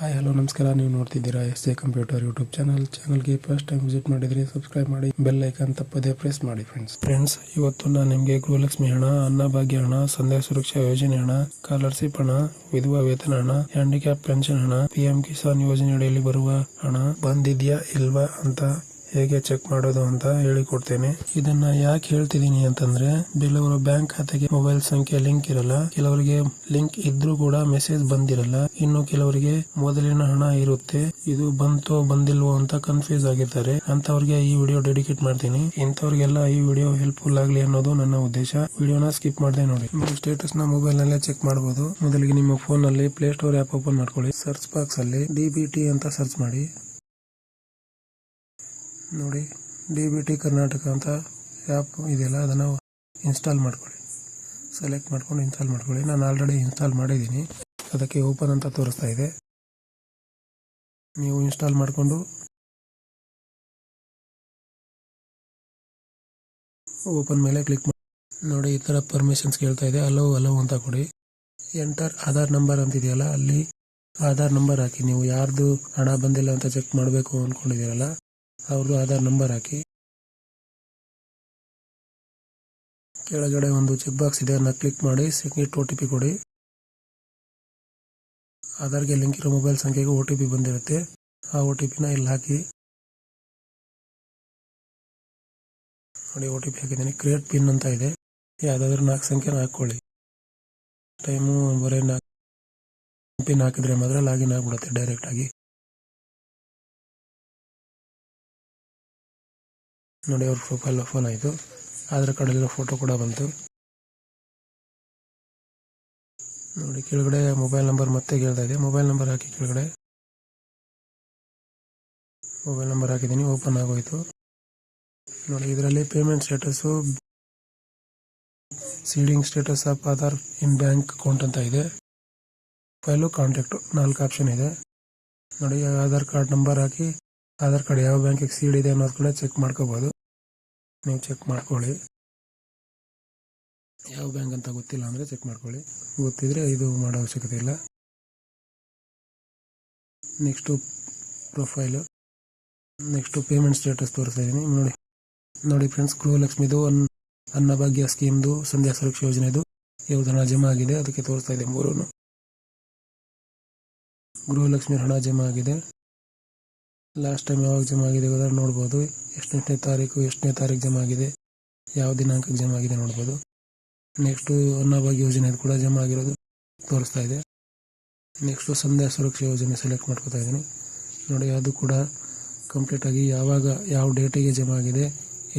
Hi, hello, ನಮಸ್ಕಾರ. ನೀವು ನೋಡ್ತಿದ್ದೀರಾ S A computer YouTube channel. ಚಾನಲ್ಗೆ ಫಸ್ಟ್ ಟೈಮ್ ವಿಸಿಟ್ ಮಾಡಿದ್ರೆ ಸಬ್ಸ್ಕ್ರೈಬ್ ಮಾಡಿ ಬೆಲ್ ಐಕನ್ ತಪ್ಪದೇ ಪ್ರೆಸ್ ಮಾಡಿ ಫ್ರೆಂಡ್ಸ್ ಫ್ರೆಂಡ್ಸ್ ಇವತ್ತು ನಾನು ನಿಮಗೆ ಗೃಹಲಕ್ಷ್ಮಿ ಹಣ, ಅನ್ನಭಾಗ್ಯ ಹಣ ಸಂಧ್ಯಾ ಸುರಕ್ಷಾ ಯೋಜನೆ ಹಣ ಸ್ಕಾಲರ್ಶಿಪ್ ಹಣ, ವಿಧವಾ ವೇತನ ಹಣ ಹ್ಯಾಂಡಿಕ್ಯಾಪ್ ಪೆನ್ಷನ್ ಹಣ ಪಿಎಂ ಕಿಸಾನ್ ಯೋಜನೆಯಡಿಯಲ್ಲಿ ಬರುವ ಹಣ ಬಂದಿದ್ಯಾ ಇಲ್ವಾ ಅಂತ ಹೇಗೆ ಚೆಕ್ ಮಾಡೋದು ಅಂತ ಹೇಳಿಕೊಡ್ತೇನೆ. ಇದನ್ನ ಯಾಕೆ ಹೇಳ್ತಿದೀನಿ ಅಂತಂದ್ರೆ, ಕೆಲವರು ಬ್ಯಾಂಕ್ ಖಾತೆಗೆ ಮೊಬೈಲ್ ಸಂಖ್ಯೆ ಲಿಂಕ್ ಇರಲ್ಲ, ಕೆಲವರಿಗೆ ಲಿಂಕ್ ಇದ್ರೂ ಕೂಡ ಮೆಸೇಜ್ ಬಂದಿರಲ್ಲ, ಇನ್ನು ಕೆಲವರಿಗೆ ಮೊದಲಿನ ಹಣ ಇರುತ್ತೆ, ಇದು ಬಂತೋ ಬಂದಿಲ್ವೋ ಅಂತ ಕನ್ಫ್ಯೂಸ್ ಆಗಿರ್ತಾರೆ. ಅಂತವ್ರಿಗೆ ಈ ವಿಡಿಯೋ ಡೆಡಿಕೇಟ್ ಮಾಡ್ತೀನಿ. ಇಂಥವ್ರಿಗೆಲ್ಲ ಈ ವಿಡಿಯೋ ಹೆಲ್ಪ್ಫುಲ್ ಆಗ್ಲಿ ಅನ್ನೋದು ನನ್ನ ಉದ್ದೇಶ. ವಿಡಿಯೋನ ಸ್ಕಿಪ್ ಮಾಡದೆ ನೋಡಿ. ನಿಮ್ಮ ಸ್ಟೇಟಸ್ನ ಮೊಬೈಲ್ ನಲ್ಲೇ ಚೆಕ್ ಮಾಡಬಹುದು ಮೊದಲಿಗೆ ನಿಮ್ಮ ಫೋನ್ನಲ್ಲಿ ಪ್ಲೇ ಸ್ಟೋರ್ ಆಪ್ ಓಪನ್ ಮಾಡ್ಕೊಳ್ಳಿ. ಸರ್ಚ್ ಬಾಕ್ಸ್ ಅಲ್ಲಿ ಡಿಬಿಟಿ ಅಂತ ಸರ್ಚ್ ಮಾಡಿ. ನೋಡಿ, ಡಿ ಬಿ ಟಿ ಕರ್ನಾಟಕ ಅಂತ ಆ್ಯಪ್ ಇದೆಯಲ್ಲ, ಅದನ್ನು ಇನ್ಸ್ಟಾಲ್ ಮಾಡ್ಕೊಳ್ಳಿ. ಸೆಲೆಕ್ಟ್ ಮಾಡ್ಕೊಂಡು ಇನ್ಸ್ಟಾಲ್ ಮಾಡ್ಕೊಳ್ಳಿ. ನಾನು ಆಲ್ರೆಡಿ ಇನ್ಸ್ಟಾಲ್ ಮಾಡಿದ್ದೀನಿ. ಅದಕ್ಕೆ ಓಪನ್ ಅಂತ ತೋರಿಸ್ತಾ ಇದೆ. ನೀವು ಇನ್ಸ್ಟಾಲ್ ಮಾಡಿಕೊಂಡು ಓಪನ್ ಮೇಲೆ ಕ್ಲಿಕ್ ಮಾಡಿ. ನೋಡಿ, ಈ ಥರ ಪರ್ಮಿಷನ್ಸ್ ಕೇಳ್ತಾ ಇದೆ. ಅಲೋ ಅಲೋ ಅಂತ ಕೊಡಿ. ಎಂಟರ್ ಆಧಾರ್ ನಂಬರ್ ಅಂತಿದೆಯಲ್ಲ, ಅಲ್ಲಿ ಆಧಾರ್ ನಂಬರ್ ಹಾಕಿ. ನೀವು ಯಾರ್ದು ಹಣ ಬಂದಿಲ್ಲ ಅಂತ ಚೆಕ್ ಮಾಡಬೇಕು ಅಂದ್ಕೊಂಡಿದ್ದೀರಲ್ಲ ಅವ್ರದ್ದು ಆಧಾರ್ ನಂಬರ್ ಹಾಕಿ. ಕೆಳಗಡೆ ಒಂದು ಚೆಕ್ ಬಾಕ್ಸ್ ಇದೆ ಅದನ್ನ ಕ್ಲಿಕ್ ಮಾಡಿ ಸಿಗ್ನೇಟ್ ಒ ಟಿ ಪಿ ಕೊಡಿ. ಆಧಾರ್ಗೆ ಲಿಂಕ್ ಇರೋ ಮೊಬೈಲ್ ಸಂಖ್ಯೆಗೆ ಒ ಟಿ ಪಿ ಬಂದಿರುತ್ತೆ. ಆ ಒ ಟಿ ಪಿನ ಇಲ್ಲಿ ಹಾಕಿ. ನೋಡಿ, ಒ ಟಿ ಪಿ ಹಾಕಿದ್ದೀನಿ. ಕ್ರಿಯೇಟ್ ಪಿನ್ ಅಂತ ಇದೆ. ಯಾವುದಾದ್ರೂ ನಾಲ್ಕು ಸಂಖ್ಯೆನ ಹಾಕ್ಕೊಳ್ಳಿ. ಟೈಮು ಬರೀ ನಾಲ್ಕು. ಪಿನ್ ಹಾಕಿದ್ರೆ ಮಾತ್ರ ಲಾಗಿನ್ ಆಗಿಬಿಡುತ್ತೆ ಡೈರೆಕ್ಟ್ ನೋಡಿ ಅವ್ರ ಪ್ರೊಫೈಲ್ ಓಪನ್ ಆಯಿತು. ಆಧಾರ್ ಕಾರ್ಡಲ್ಲಿರೋ ಫೋಟೋ ಕೂಡ ಬಂತು. ನೋಡಿ ಕೆಳಗಡೆ ಮೊಬೈಲ್ ನಂಬರ್ ಮತ್ತೆ ಕೇಳ್ತಾ ಇದೆ. ಮೊಬೈಲ್ ನಂಬರ್ ಹಾಕಿ ಕೆಳಗಡೆ. ಮೊಬೈಲ್ ನಂಬರ್ ಹಾಕಿದ್ದೀನಿ ಓಪನ್ ಆಗೋಯ್ತು. ನೋಡಿ ಇದರಲ್ಲಿ payment status seeding status of Aadhaar in bank account ಅಂತ ಇದೆ. ಫೈಲು ಕಾಂಟ್ಯಾಕ್ಟು ನಾಲ್ಕು ಆಪ್ಷನ್ ಇದೆ. ನೋಡಿ ಆಧಾರ್ ಕಾರ್ಡ್ ನಂಬರ್ ಹಾಕಿ ಆಧಾರ್ ಕಾರ್ಡ್ ಯಾವ ಬ್ಯಾಂಕಿಗೆ ಸೀಡ್ ಇದೆ ಅನ್ನೋದು ಕೂಡ ಚೆಕ್ ಮಾಡ್ಕೋಬೋದು. ನೀವು ಚೆಕ್ ಮಾಡ್ಕೊಳ್ಳಿ. ಯಾವ ಬ್ಯಾಂಕ್ ಅಂತ ಗೊತ್ತಿಲ್ಲ ಅಂದರೆ ಚೆಕ್ ಮಾಡ್ಕೊಳ್ಳಿ. ಗೊತ್ತಿದ್ರೆ ಇದು ಮಾಡೋ ಅವಶ್ಯಕತೆ ಇಲ್ಲ. Next profile next payment status ತೋರಿಸ್ತಾ ಇದ್ದೀನಿ ನೋಡಿ ನೋಡಿ ಫ್ರೆಂಡ್ಸ್ ಗೃಹಲಕ್ಷ್ಮಿದು ಅನ್, ಅನ್ನಭಾಗ್ಯ ಸ್ಕೀಮ್ದು ಸಂಧ್ಯಾ ಸುರಕ್ಷಾ ಯೋಜನೆದು ಯಾವುದು ಹಣ ಜಮಾ ಆಗಿದೆ, ಅದಕ್ಕೆ ತೋರಿಸ್ತಾ ಇದೆ ಮೂರೂ ಗೃಹಲಕ್ಷ್ಮಿ ಹಣ ಜಮಾ ಆಗಿದೆ. ಲಾಸ್ಟ್ ಟೈಮ್ ಯಾವಾಗ ಜಮಾ ಆಗಿದೆ ನೋಡ್ಬೋದು. ಎಷ್ಟನೇ ತಾರೀಕು ಎಷ್ಟನೇ ತಾರೀಕು ಜಮಾ ಆಗಿದೆ. ಯಾವ ದಿನಾಂಕಕ್ಕೆ ಜಮಾ ಆಗಿದೆ ನೋಡ್ಬೋದು. ನೆಕ್ಸ್ಟು ಅನ್ನಭಾಗ್ಯ ಯೋಜನೆ ಕೂಡ ಜಮಾ ಆಗಿರೋದು ತೋರಿಸ್ತಾ ಇದೆ. ನೆಕ್ಸ್ಟು ಸಂಧ್ಯಾ ಸುರಕ್ಷಾ ಯೋಜನೆ ಸೆಲೆಕ್ಟ್ ಮಾಡ್ಕೋತಾ ಇದ್ದೀನಿ. ನೋಡಿ, ಅದು ಕೂಡ ಕಂಪ್ಲೀಟಾಗಿ ಯಾವಾಗ, ಯಾವ ಡೇಟಿಗೆ ಜಮಾ ಆಗಿದೆ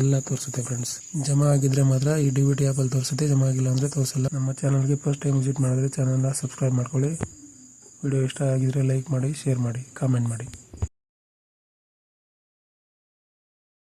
ಎಲ್ಲ ತೋರಿಸುತ್ತೆ ಫ್ರೆಂಡ್ಸ್ ಜಮಾ ಆಗಿದ್ರೆ ಮಾತ್ರ ಈ ಡಿ ಬಿ ಟಿ ಆ್ಯಪಲ್ಲಿ ತೋರಿಸುತ್ತೆ, ಜಮಾ ಆಗಿಲ್ಲ ಅಂದರೆ ತೋರಿಸಲ್ಲ. ನಮ್ಮ ಚಾನಲ್ಗೆ ಫಸ್ಟ್ ಟೈಮ್ ವಿಸಿಟ್ ಮಾಡಿದ್ರೆ ಚಾನಲ್ನ ಸಬ್ಸ್ಕ್ರೈಬ್ ಮಾಡ್ಕೊಳ್ಳಿ. ವಿಡಿಯೋ ಇಷ್ಟ ಆಗಿದ್ರೆ ಲೈಕ್ ಮಾಡಿ ಶೇರ್ ಮಾಡಿ ಕಾಮೆಂಟ್ ಮಾಡಿ.